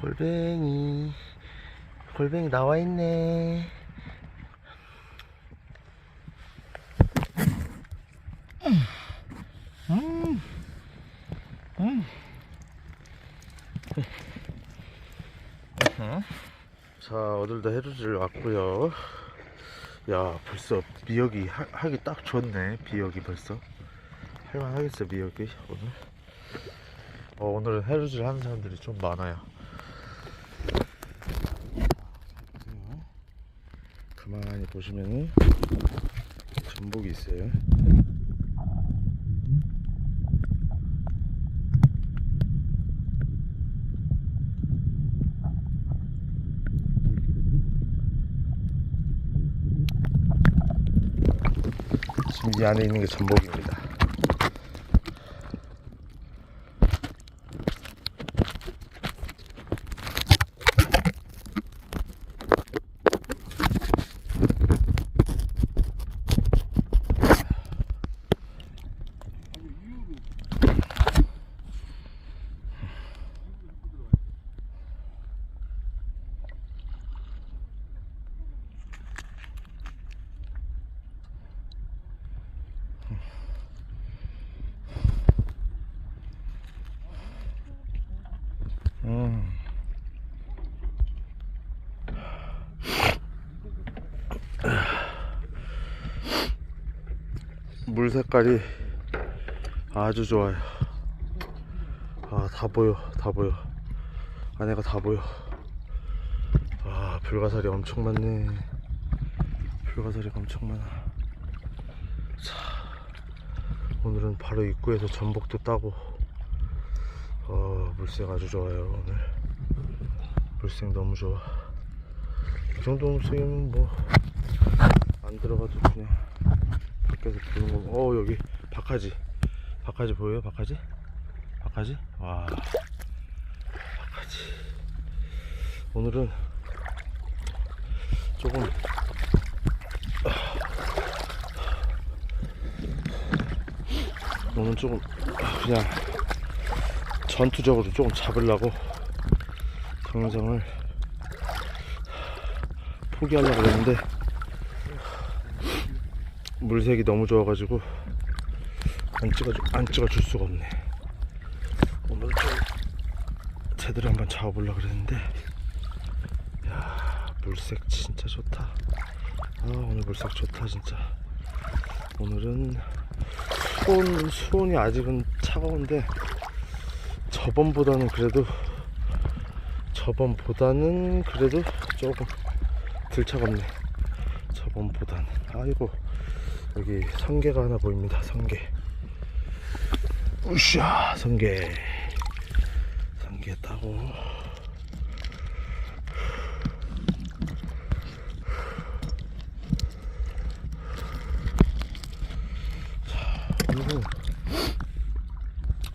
골뱅이 골뱅이 나와 있네. 음. 음. 자, 오늘도 해루질 왔고요. 야, 벌써 미역이 하, 하기 딱 좋네. 미역이 벌써. 할만하겠어, 미역이 오늘. 어, 오늘은 해루질 하는 사람들이 좀 많아요. 보세요. 가만히 보시면은 전복이 있어요. 지금 이 안에 있는 게 전복입니다. 음. 물 색깔이 아주 좋아요. 아, 다 보여, 다 보여. 안에가 다 보여. 아, 불가사리 엄청 많네. 불가사리가 엄청 많아. 자, 오늘은 바로 입구에서 전복도 따고, 어, 물색 아주 좋아요, 오늘. 물색 너무 좋아. 이 정도 물색이면 뭐, 안 들어가도 그냥 밖에서 보는 거. 어, 여기 박하지. 박하지 보여요, 박하지? 박하지? 와. 박하지. 오늘은 조금 오늘 조금 그냥 전투적으로 조금 잡으려고 동영상을 포기하려고 했는데 물색이 너무 좋아가지고 안 찍어줄, 안 찍어줄 수가 없네. 오늘 좀 제대로 한번 잡아보려고 그랬는데 야 물색 진짜 좋다. 아 오늘 물색 좋다 진짜. 오늘은 수온, 수온이 아직은 차가운데 저번보다는 그래도 저번보다는 그래도 조금 덜 차갑네. 저번보다는. 아이고 여기 성게가 하나 보입니다 성게. 우샤 성게. 성게 따고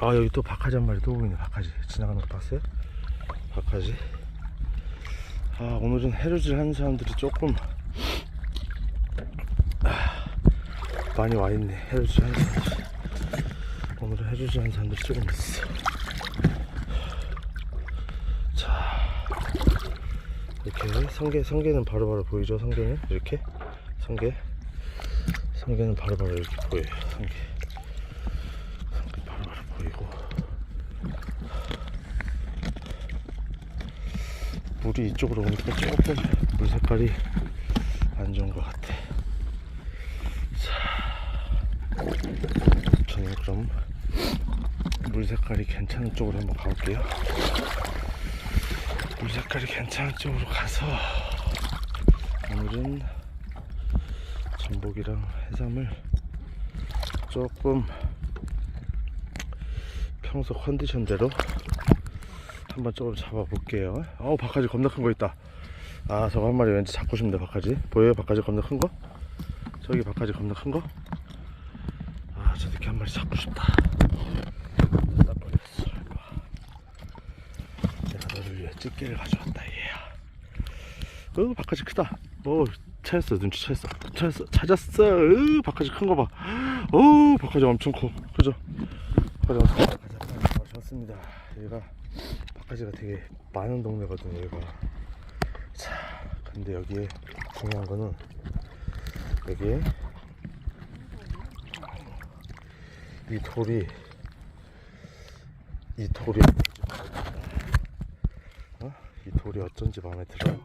아 여기 또 박하지 한 마리 또 보이네. 박하지. 지나가는 거 봤어요? 박하지. 아 오늘은 해루질 하는 사람들이 조금 아, 많이 와 있네. 해루질 하는 사람들이. 오늘은 해루질 하는 사람들이 조금 있어. 자 이렇게 성게 성게는 바로바로 보이죠? 성게는? 이렇게? 성게? 성게는 바로바로 이렇게 보여요 성게 보이고 물이 이쪽으로 오니까 조금 물 색깔이 안 좋은 것 같아. 자 저는 그럼 물 색깔이 괜찮은 쪽으로 한번 가볼게요. 물 색깔이 괜찮은 쪽으로 가서 오늘은 전복이랑 해삼을 조금 평소 컨디션대로 한번 조금 잡아볼게요. 어우, 바가지 겁나 큰 거 있다. 아, 저거 한 마리 왠지 잡고 싶네, 바가지. 보여요, 바가지 겁나 큰 거? 저기 바가지 겁나 큰 거? 아, 저 새끼 한 마리 잡고 싶다. 내가 너를 위해 집게를 가져왔다, 얘야. 어, 바가지 크다. 어, 찾았어, 눈치 찾았어. 찾았어, 찾았어. 으, 바가지 큰 거 봐. 어, 바가지 엄청 커. 그죠? 바가지 엄청 커. 좋습니다. 얘가 바가지가 되게 많은 동네거든요 여기가 자 근데 여기에 중요한 거는 여기에 이 돌이 이 돌이 어? 이 돌이 어쩐지 마음에 들어요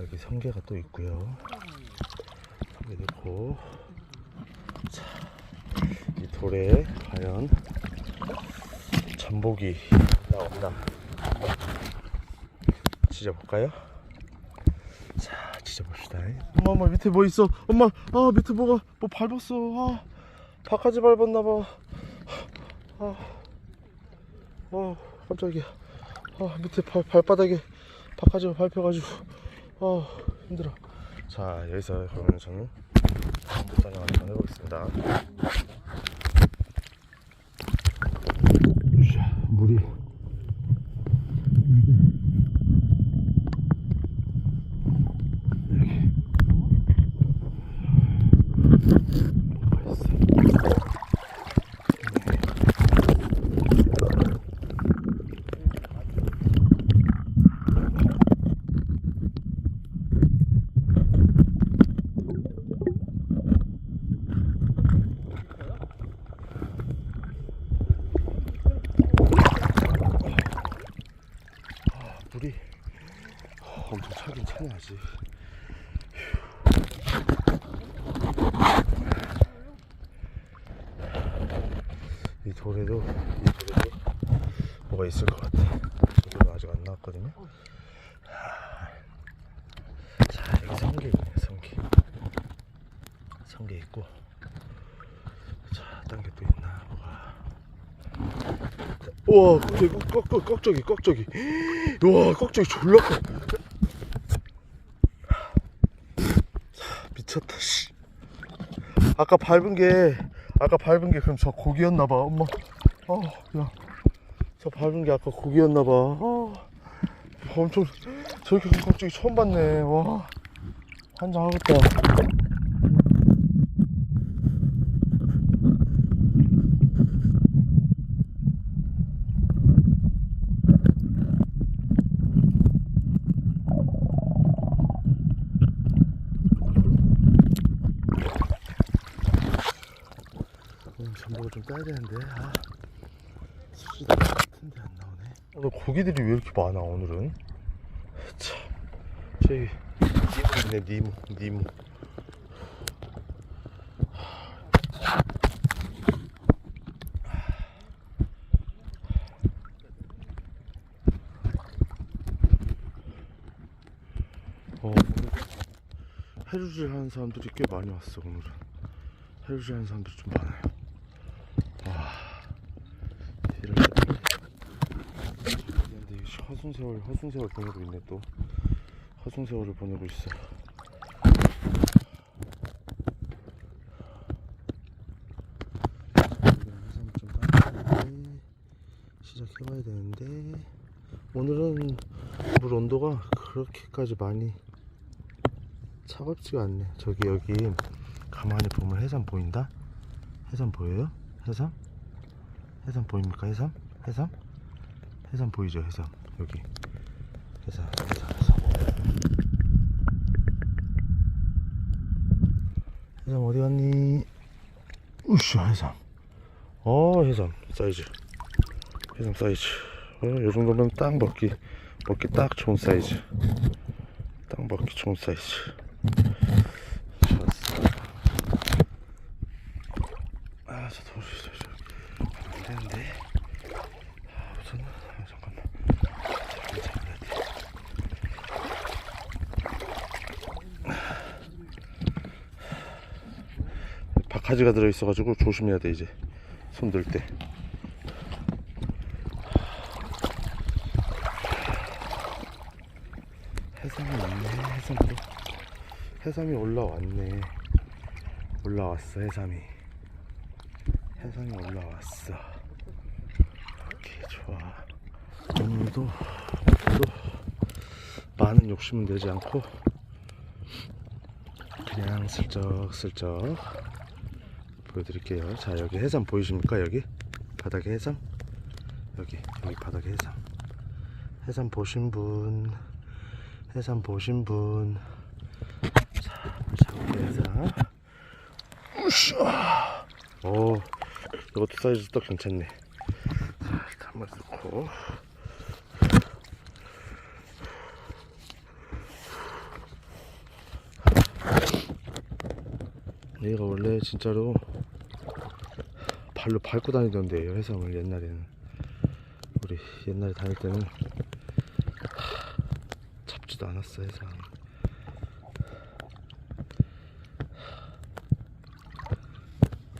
여기 성게가 또 있고요 성게 넣고 돌에 과연 있나 없나? 지져볼까요? 자 지져봅시다. 엄마 엄마 밑에 뭐 있어? 엄마 아 밑에 뭐가 뭐 밟았어. 아 바가지 밟았나봐. 아, 아 깜짝이야. 아 밑에 발, 발바닥에 바가지가 밟혀가지고. 아 힘들어. 자 여기서 그러면 저는 한번 한번 해보겠습니다 자, 물이 여기 뭐가 있어 물이 어, 엄청 차긴 차네 아직 이 돌에도 이 돌에도 뭐가 있을 것 같아 저도 아직 안 나왔거든요 자 여기 성게 있네 성게 성게 있고. 자 딴 게 또 있나 뭐가. 우와 꺽, 꺽, 꺽, 꺽적이 꺽적이 우와 꺽적이 졸라 커. 미쳤다 씨. 아까 밟은 게 아까 밟은 게 그럼 저 고기였나봐 엄마. 어야저 밟은 게 아까 고기였나봐. 어. 엄청 저렇게 큰 꺽적이 처음 봤네. 와. 환장하겠다 오늘 전복을 좀 따야 되는데 아 수지도 같은데 안 나오네 오늘 고기들이 왜 이렇게 많아 오늘은? 참. 저기 니무 있네 니무 니무. 어, 해루질 하는 사람들이 꽤 많이 왔어 오늘은. 해루질 하는 사람들이 좀 많아요 와 이럴 때 허순세월 허순세월 보내고 있네 또 허순세월을 보내고 있어 시작해봐야 되는데 오늘은 물 온도가 그렇게까지 많이 차갑지가 않네 저기 여기 가만히 보면 해삼 보인다? 해삼 보여요? 해삼? 해삼 보입니까 해삼? 해삼? 해삼 보이죠 해삼 여기. 해삼 해삼 해삼 해삼 어디 갔니? 우샤 해삼. 어 해삼 사이즈. 해삼 사이즈. 어, 요 정도면 딱 먹기 먹기 딱 좋은 사이즈. 딱 먹기 좋은 사이즈 좋았어 아저 돌이 저저 안 되는데 아 우선 아, 잠깐만 잘 잡아야 돼 바카지가 들어있어가지고 조심해야 돼 이제. 손들 때. 해삼이 있네 해삼도 해삼이 올라왔네. 올라왔어 해삼이. 해삼이 올라왔어. 오케이 좋아. 오늘도 오늘도 많은 욕심은 내지 않고 그냥 슬쩍슬쩍 보여드릴게요. 자 여기 해삼 보이십니까? 여기? 바닥에 해삼? 여기 여기 바닥에 해삼. 해삼 보신 분 해삼 보신 분. 자, 잡을게요. 해삼 우샤 오 이것도 사이즈 또 괜찮네. 자 일단 한번 넣고. 얘가 원래 진짜로 발로 밟고 다니던데 요 해삼을 옛날에는. 우리 옛날에 다닐 때는. 하, 잡지도 않았어 해삼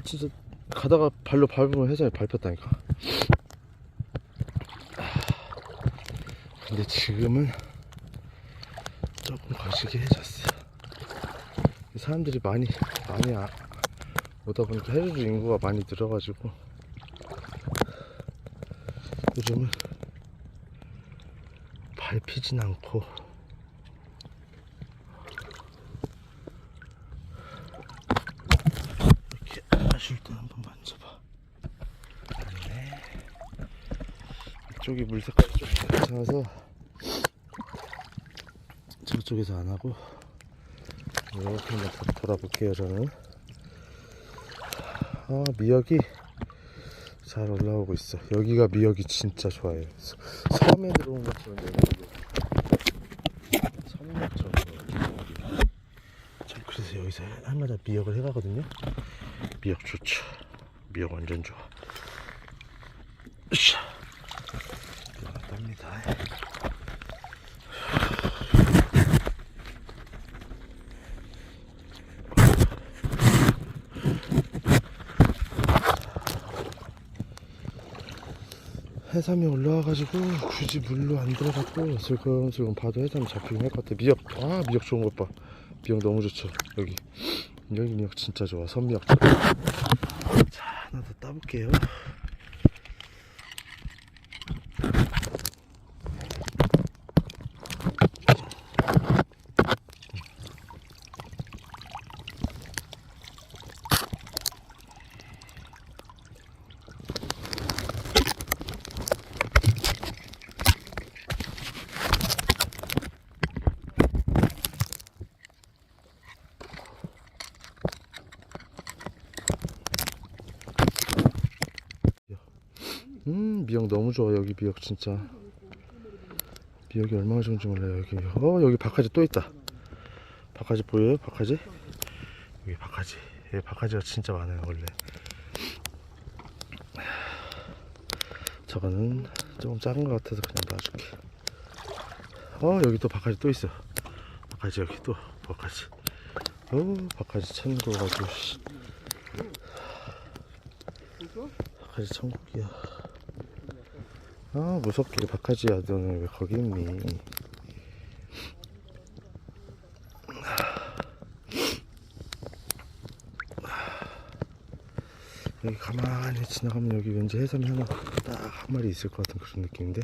진짜 가다가 발로 밟으면 해삼이 밟혔다니까. 하, 근데 지금은 조금 거시기 해졌어. 사람들이 많이 많이 아, 오다 보니까 해수주 인구가 많이 늘어가지고 요즘은 밟히진 않고 이렇게 마실 때 한번 만져봐. 아니네. 이쪽이 물 색깔이 좀 괜찮아서 저쪽에서 안 하고 이렇게 한번 도- 돌아볼게요 저는 아 미역이 잘 올라오고 있어. 여기가 미역이 진짜 좋아요. 서- 섬에 들어온 것처럼 내가 섬역처럼 전 그래서 여기서 할마다 미역을 해가거든요. 미역 좋죠. 미역 완전 좋아 으쌰 나갑니다 해삼이 올라와가지고 굳이 물로 안 들어갔고 슬금슬금 봐도 해삼이 잡히긴 할 것 같아. 미역. 아 미역 좋은 것봐. 미역 너무 좋죠 여기. 여기 미역 진짜 좋아. 선미역. 자 하나 더 따볼게요 음 미역 너무 좋아 여기 미역 진짜. 미역이 얼마나 좋은지 몰라요 여기. 어 여기 박하지 또 있다. 박하지 보여요 박하지? 여기 박하지. 예 박하지가 진짜 많아요 원래. 저거는 조금 작은 것 같아서 그냥 놔줄게. 어 여기 또 박하지 또 있어. 박하지 여기 또 박하지. 어 박하지 천국 씨. 박하지 천국이야 아 무섭게 박하지야 너는 왜 거기 있니? 여기 가만히 지나가면 여기 왠지 해삼이 하나 딱 한 마리 있을 것 같은 그런 느낌인데?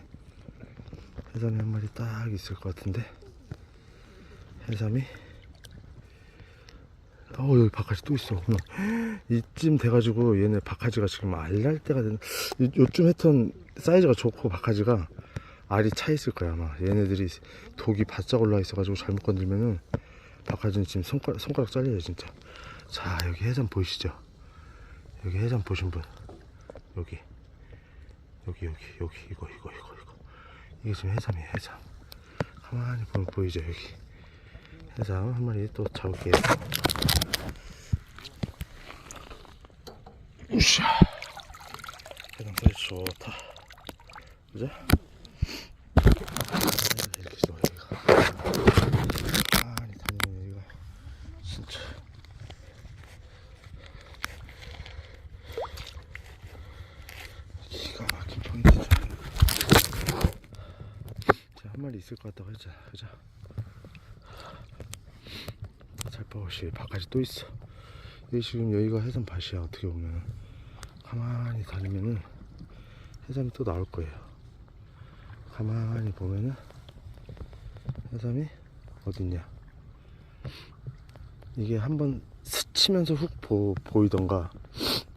해삼이 한 마리 딱 있을 것 같은데? 해삼이 어 여기 박하지 또 있어. 이쯤 돼가지고 얘네 박하지가 지금 알날 때가 되는 요- 요쯤 했던 사이즈가 좋고 박하지가 알이 차 있을 거야 아마. 얘네들이 독이 바짝 올라 있어가지고 잘못 건들면은 박하지는 지금 손가락, 손가락 잘려요 진짜. 자 여기 해삼 보이시죠? 여기 해삼 보신 분. 여기. 여기 여기 여기. 이거 이거 이거 이거. 이게 지금 해삼이에요 해삼. 가만히 보면 보이죠 여기. 해삼 한 마리 또 잡을게요 우샤. 해삼 사이즈 좋다. 한 마리 있을 것 같다고 했잖아. 그죠? 살포시 바깥에 또 있어. 여기 지금 여기가 해삼 밭이야. 어떻게 보면. 가만히 다니면은 해삼이 또 나올 거예요. 가만히 보면은 해삼이 어딨냐. 이게 한번 스치면서 훅 보, 보이던가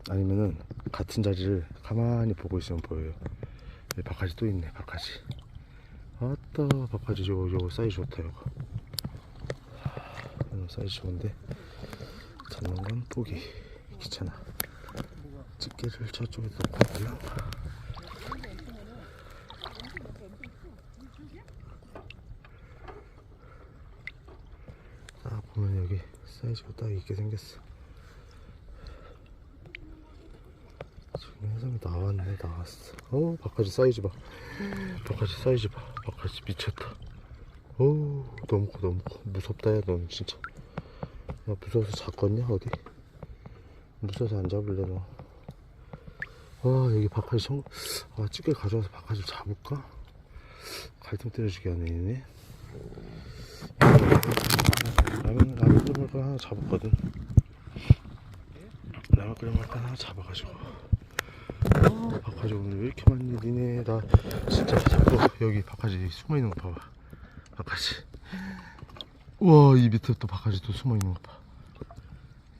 아니면은 같은 자리를 가만히 보고 있으면 보여요. 바카지 또 있네 바카지 아따 바카지 요거 사이즈 좋다 이거 사이즈 좋은데 잡는 건 포기 귀찮아. 집게를 저쪽에 놓고 올라 딱 보면 여기 사이즈가 딱 있게 생겼어. 지금 해삼이 나왔네 나왔어. 어 바카지 사이즈 봐. 바카지 사이즈 봐. 바카지 미쳤다. 오 너무 커 너무 커. 무섭다 야넌 진짜 야 무서워서 잡겠냐 어디 무서워서 안 잡을래 너 와 여기 바카지 청... 아 찌개 가져와서 바카지 잡을까? 갈등 때려주게 하네 얘네. 라면 라면 끓여 먹을 거 하나 잡았거든. 라면 끓여 먹을 거 하나 잡아가지고. 어, 바카지 오늘 왜 이렇게 많니 니네 나 진짜 자꾸 여기 바카지 숨어있는 거 봐봐. 바카지 우와 이 밑에 또 바카지 또 숨어있는 거 봐.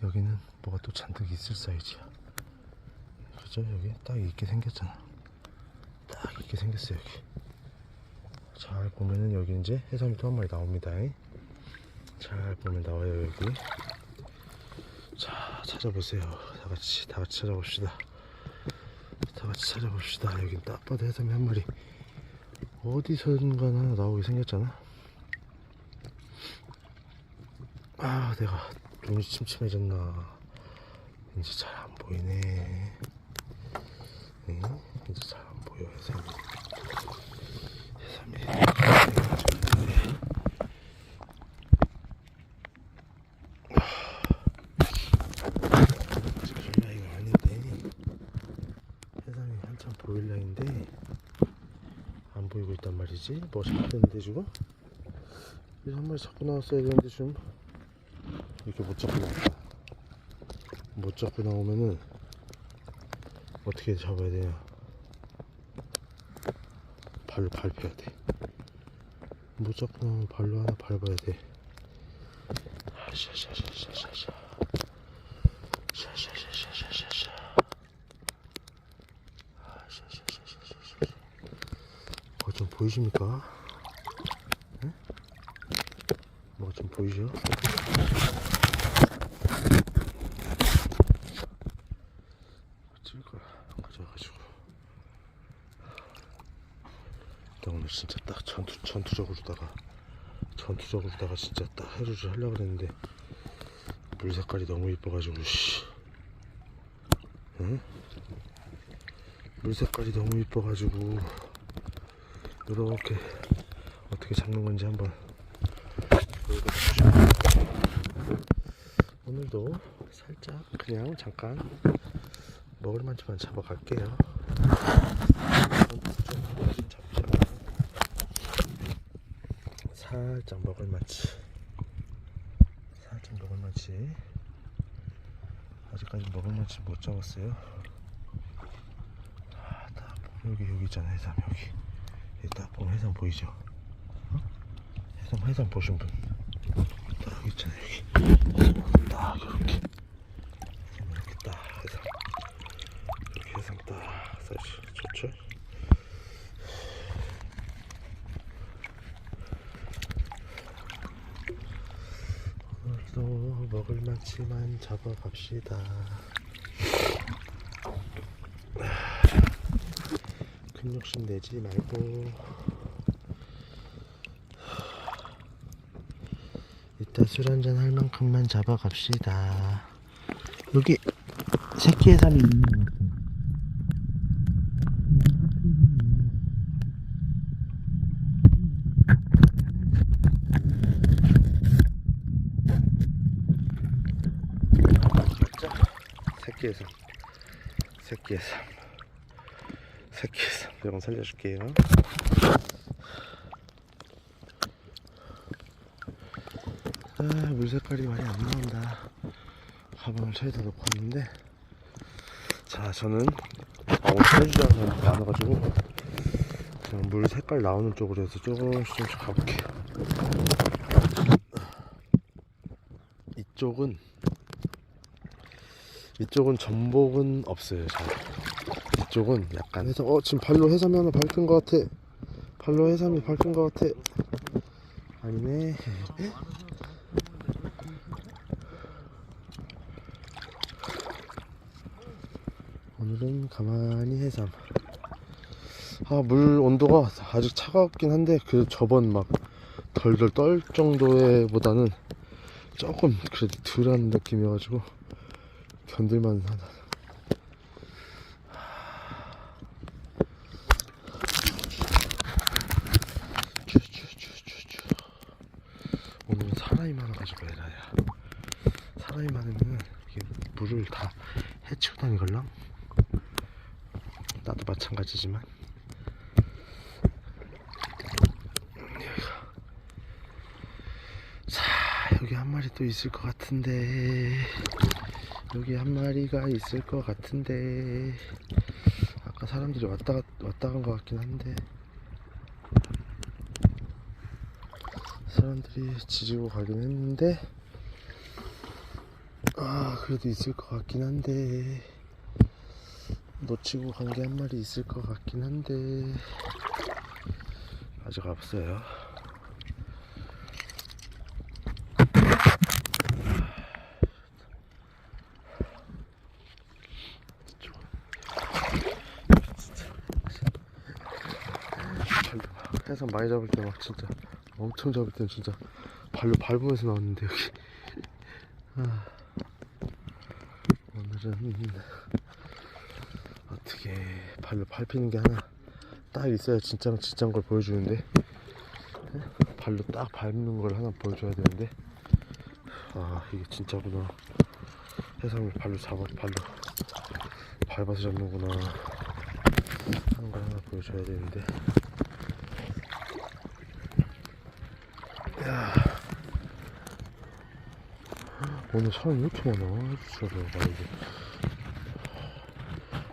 여기는 뭐가 또 잔뜩 있을 사이즈야. 그죠? 여기 딱 있게 생겼잖아. 딱 있게 생겼어 여기. 잘 보면은 여기 이제 해삼이 또 한 마리 나옵니다. 잘 보면 나와요 여기. 자 찾아보세요. 다 같이 다 같이 찾아봅시다. 다 같이 찾아봅시다. 여기 딱 봐도 해삼이 한 마리. 어디선가 하나 나오게 생겼잖아 아 내가 눈이 침침해졌나. 이제 잘 안 보이네. 응? 이제 잘 안 보여 해삼이. 해삼이. 그럴 나이가 아닌데. 한참 보일 나이인데 안 보이고 있단 말이지. 뭐 잡혔는데 지금? 이한 마리 잡고 나왔어야 되는데 지금 이렇게 못 잡고 나왔다 못 잡고 나오면은 어떻게 잡아야 되냐 발로 밟혀야 돼못 잡고 나오면 발로 하나 밟아야 돼 샤샤샤샤샤샤 샤샤샤샤샤샤 뭐가 좀 보이십니까? 응? 뭐가 좀 보이죠? 찍을 거야 가져와가지고 나 오늘 진짜 딱 전투 전투적으로다가 전투적으로다가 진짜 딱 해루질 하려고 그랬는데 물 색깔이 너무 이뻐가지고 씨 응? 물 색깔이 너무 이뻐가지고 이렇게 어떻게 잡는 건지 한번. 오늘도 살짝 그냥 잠깐 먹을 만치만 잡아갈게요. 좀 잡자. 살짝 먹을 만치. 살짝 먹을 만치. 아직까지 먹을 만치 못 잡았어요. 아, 여기 여기 있잖아 해삼 여기. 여기 딱 보면 해삼 보이죠? 어? 해삼 해삼 보신 분. 딱 있잖아 여기. 딱 이렇게. 이렇게 딱 해삼. 이렇게 해삼 딱 사이즈 좋죠? 오늘도 먹을 만치만 잡아갑시다. 큰 욕심 내지 말고 이따 술 한잔 할 만큼만 잡아갑시다. 여기 새끼 해삼이 있는 것 같아요. 맞죠? 새끼 해삼. 새끼 해삼. 새끼 해삼. 이건 살려줄게요. 아, 물 색깔이 많이 안 나온다. 가방을 차에다 놓고 왔는데, 자, 저는 아, 오늘 사람이 많아가지고, 그냥 물 색깔 나오는 쪽으로 해서 조금씩 조금씩 가볼게요. 이쪽은, 이쪽은 전복은 없어요, 잘. 이쪽은 약간 해삼 어 지금 발로 해삼이 하나 밝힌 것 같아. 발로 해삼이 밝힌 것 같아. 아니네. 오늘은 가만히 해삼. 아 물 온도가 아직 차갑긴 한데 그 저번 막 덜덜 떨 정도의 보다는 조금 그래도 덜한 느낌이어가지고 견딜만 하다. 오늘은 사람이 많아가지고 에라야. 사람이 많으면 이게 물을 다 해치고 다니걸랑? 나도 마찬가지지만. 여기 한 마리 또 있을 것 같은데 여기 한 마리가 있을 것 같은데 아까 사람들이 왔다 갔- 왔다 간 것 같긴 한데 사람들이 지지고 가긴 했는데 아 그래도 있을 것 같긴 한데 놓치고 간 게 한 마리 있을 것 같긴 한데 아직 없어요 발로 막 해서 많이 잡을 때 막 진짜 엄청 잡을 때는 진짜 발로 밟으면서 나왔는데 여기. 아, 오늘은 어떻게 발로 밟히는 게 하나 딱 있어야 진짜 진짜인 걸 보여주는데 에? 발로 딱 밟는 걸 하나 보여줘야 되는데 아 이게 진짜구나. 해삼을 발로 잡아 발로 밟아서 잡는구나. 하는 걸 하나 보여줘야 되는데 야 오늘 사람 왜 이렇게 많아? 진짜로 말이지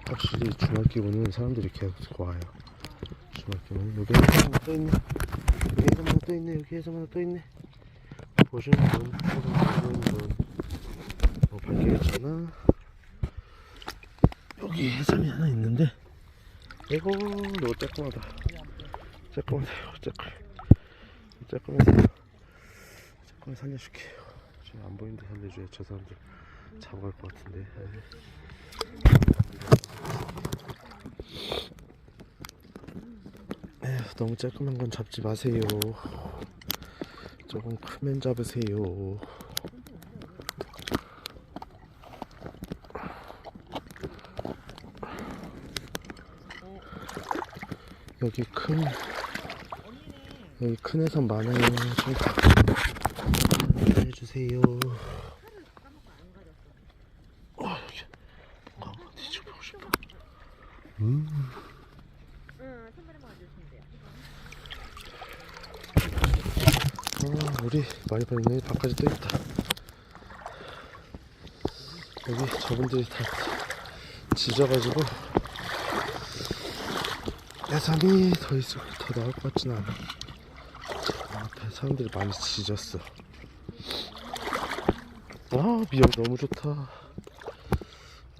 확실히 주말 끼고는 사람들이 계속 와요. 주말 끼고는 여기 하나 또 있네. 여기 하나 또 있네. 여기 하나 또 있네. 보시는 분 보시는 분 어, 밝히겠잖아. 여기 해삼이 하나 있는데. 이거 너무 쬐끔하다. 쬐끔하다. 이거 쬐끔 쬐끔해서. 쬐끔해 살려줄게요 안 보이는데 살려줘야 저 사람들 잡아갈 것 같은데. 에휴 너무 쬐끔한 건 잡지 마세요. 조금 크면 잡으세요. 여기 큰 여기 큰 해삼 많아요. 좀해 주세요 어 여기 한번 뒤집어보고 싶어 음. 아, 우리 많이 봤네. 밖까지 또 있다. 여기 저분들이 다 지져가지고 해삼이 더 있을 더 나올 것 같진 않아. 저 앞에 사람들이 많이 지졌어. 와 미역 너무 좋다.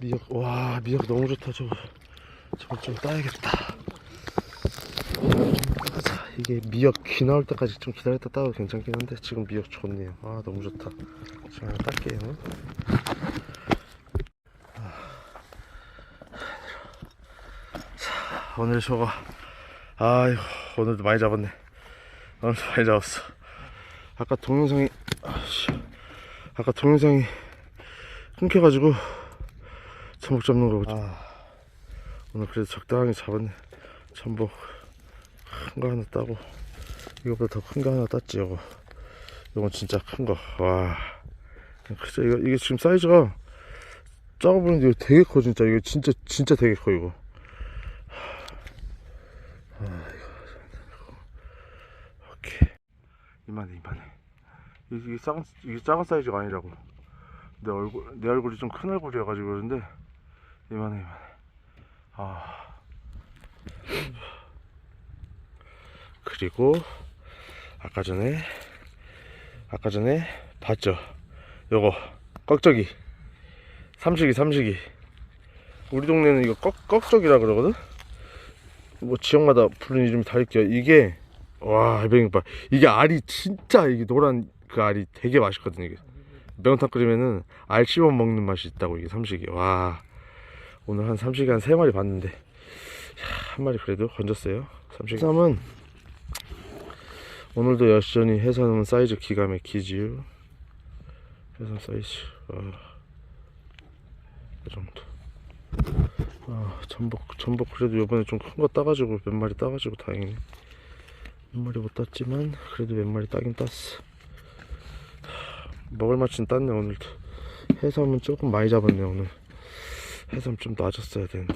미역 와 미역 너무 좋다. 저거 저거 좀 따야겠다. 이게 미역 귀 나올 때까지 좀 기다렸다 따도 괜찮긴 한데 지금 미역 좋네요. 아 너무 좋다. 지금 하나 딸게요. 아. 자, 오늘 저거 아이고 오늘도 많이 잡았네. 오늘도 많이 잡았어. 아까 동영상이 아까 동영상이 끊겨가지고 전복 잡는 거고. 아. 오늘 그래도 적당히 잡았네. 전복. 큰 거 하나 따고 이거보다 더 큰 거 하나 땄지 이거. 이건 진짜 큰거와. 진짜 이거 이게 지금 사이즈가 작아 보이는데 이거 되게 커 진짜. 이거 진짜 진짜 되게 커 이거. 아 이거. 오케이. 이만해 이만해 이게 작은 이게 작은 사이즈가 아니라고 내 얼굴 내 얼굴이 좀 큰 얼굴이어가지고 그런데 이만해 이만해 아 그리고 아까 전에 아까 전에 봤죠 요거 꺽적이 삼식이 삼식이 우리 동네는 이거 꺽, 꺽적이라 그러거든? 뭐 지역마다 부르는 이름이 다를게요. 이게, 와, 해병이봐. 이게 알이 진짜, 이게 노란 그 알이 되게 맛있거든, 이게. 매운탕 끓이면은 알 씹어 먹는 맛이 있다고, 이게 삼식이. 와, 오늘 한 삼식이 한세 마리 봤는데, 야, 한 마리 그래도 건졌어요. 삼식이. 삼은 오늘도 여전히 해삼은 사이즈 기가 막히지요. 해삼 사이즈. 와, 이 정도. 아, 전복, 전복 그래도 요번에 좀 큰 거 따가지고 몇 마리 따가지고 다행이네. 몇 마리 못 땄지만 그래도 몇 마리 따긴 땄어. 하, 먹을 맛은 땄네 오늘도. 해삼은 조금 많이 잡았네 오늘. 해삼 좀 놔줬어야 되는데.